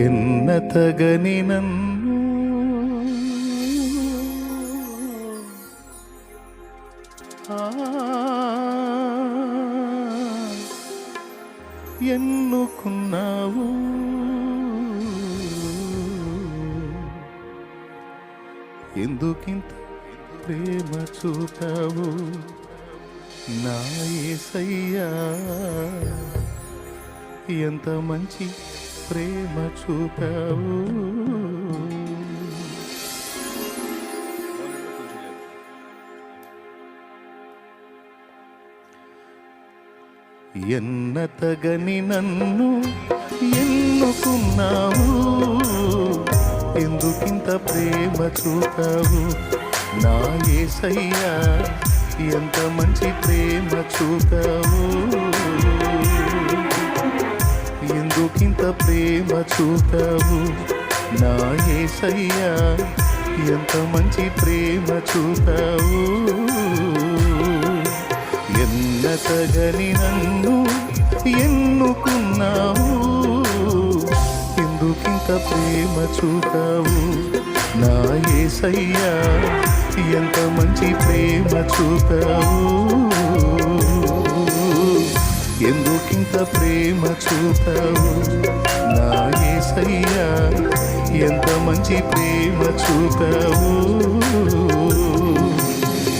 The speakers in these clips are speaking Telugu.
ఎన్న తగని నన్ను ఆ, ఎన్నుకున్నావు ఎందుకింత ప్రేమ చూపావు నా యేసయ్యా ఎంత మంచి ప్రేమ చూపావు. ఎన్న తగని నన్ను ఎన్నుకున్నావు? ఎందుకింత ప్రేమ చూపావు? నా ఏసయ్యా ఎంత మంచి ప్రేమ చూపావు? ఎందుకింత ప్రేమ చూపావు? నా ఏసయ్యా ఎంత మంచి ప్రేమ చూపావు? ఎన్న తగని నన్ను ఎన్నుకున్నావు? ఎందుకింత ప్రేమ చూపావు? నా ఏసయ్యా ఎంత మంచి ప్రేమ చూపావు? ఎందుకింత ప్రేమ చూపావు నా ఏసయ్యా ఎంత మంచి ప్రేమ చూపావు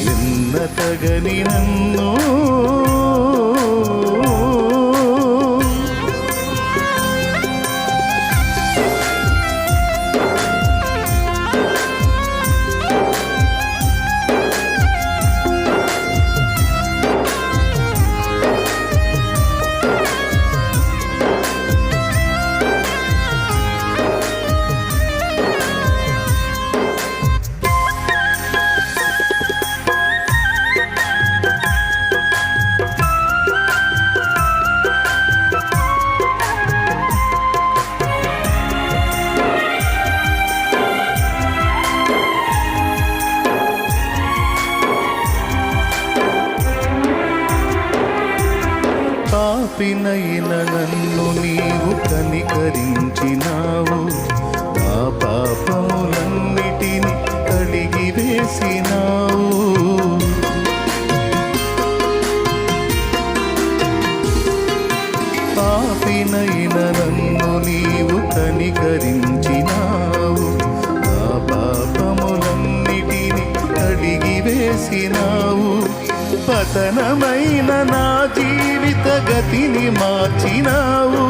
ఎన్న తగని నన్ను పాపినైన నన్ను నీవు కనికరించినావు. నా పాపములన్నిటిని కడిగి వేసినావు. పాపినైన నన్ను నీవు కనికరించినావు. నా పాపములన్నిటిని కడిగి వేసినావు. పతనమైన నా గతిని మార్చినావు.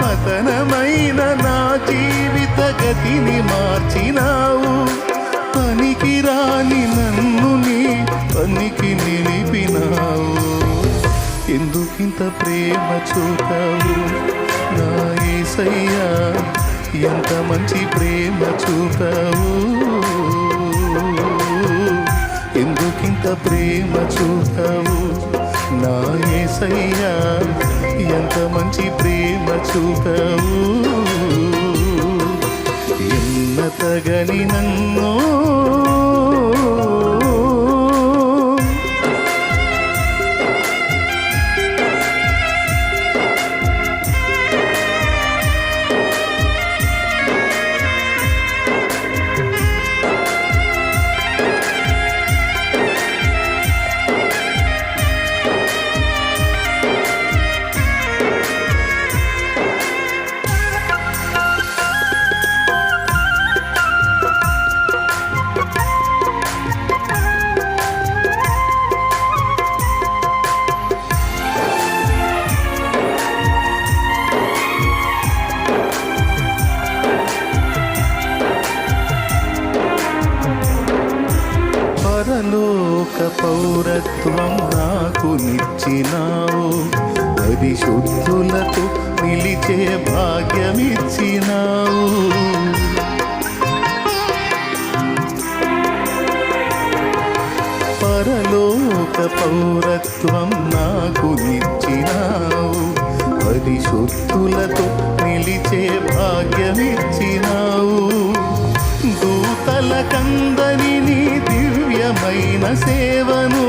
పతనమైన నా జీవిత గతిని మార్చినావు. పనికి రాని నన్ను నీ పనికి నిలిపినావు. ఎందుకింత ప్రేమ చూపావు? నా ఏసయ్యా ఎంత మంచి ప్రేమ చూపావు? ఎందుకింత ప్రేమ చూపావు? నా ఏసయ్యా ఎంత మంచి ప్రేమ చూపవు. ఎన్న తగని నన్నో పరలోక పౌరత్వం నాకు నిచ్చినావు. పరిశుద్ధులకు నిలిచే భాగ్యమిచ్చినావు. పరలోక పౌరత్వం నాకు నిచ్చినావు. పరిశుద్ధులతో నిలిచే భాగ్యమిచ్చినావు. దూతల కందని దివ్యమైన సేవను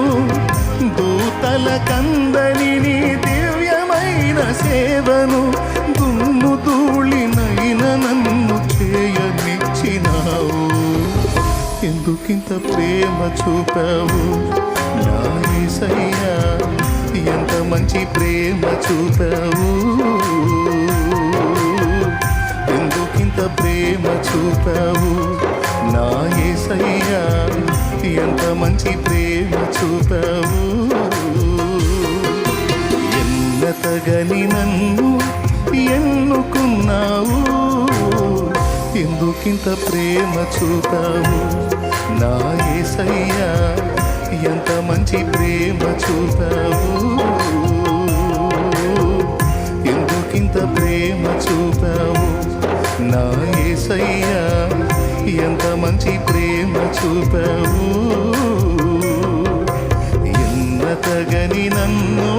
దూతల కందని నీ దివ్యమైన సేవను దుమ్ము తూళినైన నన్ను చేయనిచ్చినావు. ఎందుకింత ప్రేమ చూపావు? నా ఎంత మంచి ప్రేమ చూపావు? ఎందుకింత ప్రేమ చూపావు? నా ఏసయ్యా ఎంత మంచి ప్రేమ చూపావు. ఎన్నతగని నన్ను ఎన్నుకున్నావు. ఎందుకింత ప్రేమ చూపావు. నా ఏసయ్యా ఎంత మంచి ప్రేమ చూపావు. ఎందుకింత ప్రేమ చూపావు. నా ఏసయ్యా ఎంత మంచి ప్రేమ చూపవు? ఎన్న తగని నన్ను